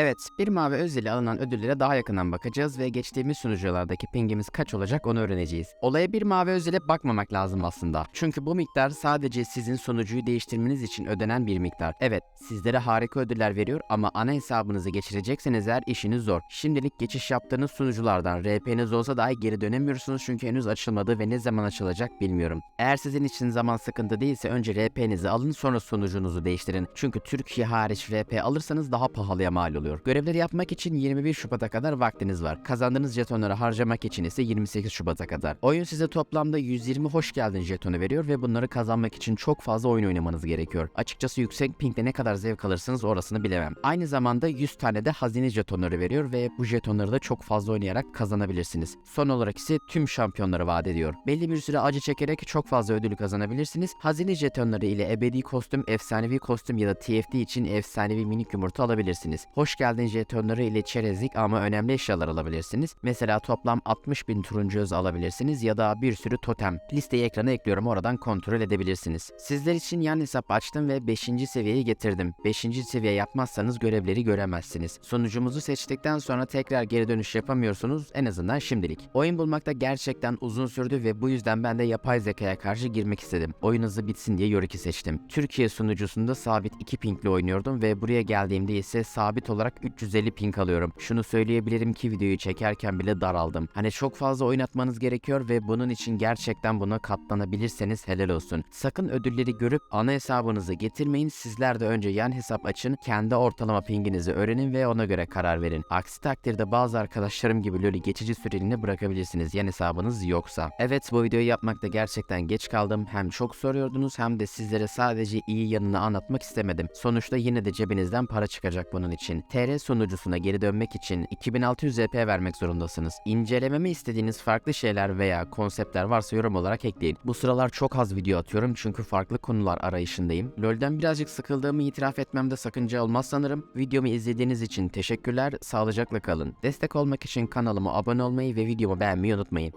Evet, bir mavi öz ile alınan ödüllere daha yakından bakacağız ve geçtiğimiz sunuculardaki pingimiz kaç olacak onu öğreneceğiz. Olaya bir mavi öz ile bakmamak lazım aslında. Çünkü bu miktar sadece sizin sonucuyu değiştirmeniz için ödenen bir miktar. Evet, sizlere harika ödüller veriyor ama ana hesabınızı geçirecekseniz eğer işiniz zor. Şimdilik geçiş yaptığınız sunuculardan RP'niz olsa dahi geri dönemiyorsunuz çünkü henüz açılmadı ve ne zaman açılacak bilmiyorum. Eğer sizin için zaman sıkıntı değilse önce RP'nizi alın sonra sunucunuzu değiştirin. Çünkü Türkiye hariç RP alırsanız daha pahalıya mal oluyor. Görevleri yapmak için 21 Şubat'a kadar vaktiniz var. Kazandığınız jetonları harcamak için ise 28 Şubat'a kadar. Oyun size toplamda 120 hoş geldin jetonu veriyor ve bunları kazanmak için çok fazla oyun oynamanız gerekiyor. Açıkçası yüksek pingde ne kadar zevk alırsınız orasını bilemem. Aynı zamanda 100 tane de hazine jetonları veriyor ve bu jetonları da çok fazla oynayarak kazanabilirsiniz. Son olarak ise tüm şampiyonları vaat ediyor. Belli bir süre acı çekerek çok fazla ödülü kazanabilirsiniz. Hazine jetonları ile ebedi kostüm, efsanevi kostüm ya da TFT için efsanevi minik yumurta alabilirsiniz. Hoş geldin jetonları ile çerezlik ama önemli eşyalar alabilirsiniz. Mesela toplam 60 bin turuncu öz alabilirsiniz ya da bir sürü totem. Listeyi ekrana ekliyorum oradan kontrol edebilirsiniz. Sizler için yan hesap açtım ve 5. seviyeye getirdim. 5. seviye yapmazsanız görevleri göremezsiniz. Sonucumuzu seçtikten sonra tekrar geri dönüş yapamıyorsunuz en azından şimdilik. Oyun bulmakta gerçekten uzun sürdü ve bu yüzden ben de yapay zekaya karşı girmek istedim. Oyun hızı bitsin diye Yorik'i seçtim. Türkiye sunucusunda sabit 2 pingle oynuyordum ve buraya geldiğimde ise sabit olarak 350 ping alıyorum. Şunu söyleyebilirim ki videoyu çekerken bile daraldım. Hani çok fazla oynatmanız gerekiyor ve bunun için gerçekten buna katlanabilirseniz helal olsun. Sakın ödülleri görüp ana hesabınızı getirmeyin. Sizler de önce yan hesap açın, kendi ortalama pinginizi öğrenin ve ona göre karar verin. Aksi takdirde bazı arkadaşlarım gibi LoL'ü geçici süreliğine bırakabilirsiniz yan hesabınız yoksa. Evet bu videoyu yapmakta gerçekten geç kaldım. Hem çok soruyordunuz hem de sizlere sadece iyi yanını anlatmak istemedim. Sonuçta yine de cebinizden para çıkacak bunun için. TR sunucusuna geri dönmek için 2600 EP vermek zorundasınız. İncelememi istediğiniz farklı şeyler veya konseptler varsa yorum olarak ekleyin. Bu sıralar çok az video atıyorum çünkü farklı konular arayışındayım. LoL'den birazcık sıkıldığımı itiraf etmemde sakınca olmaz sanırım. Videomu izlediğiniz için teşekkürler, sağlıcakla kalın. Destek olmak için kanalıma abone olmayı ve videomu beğenmeyi unutmayın.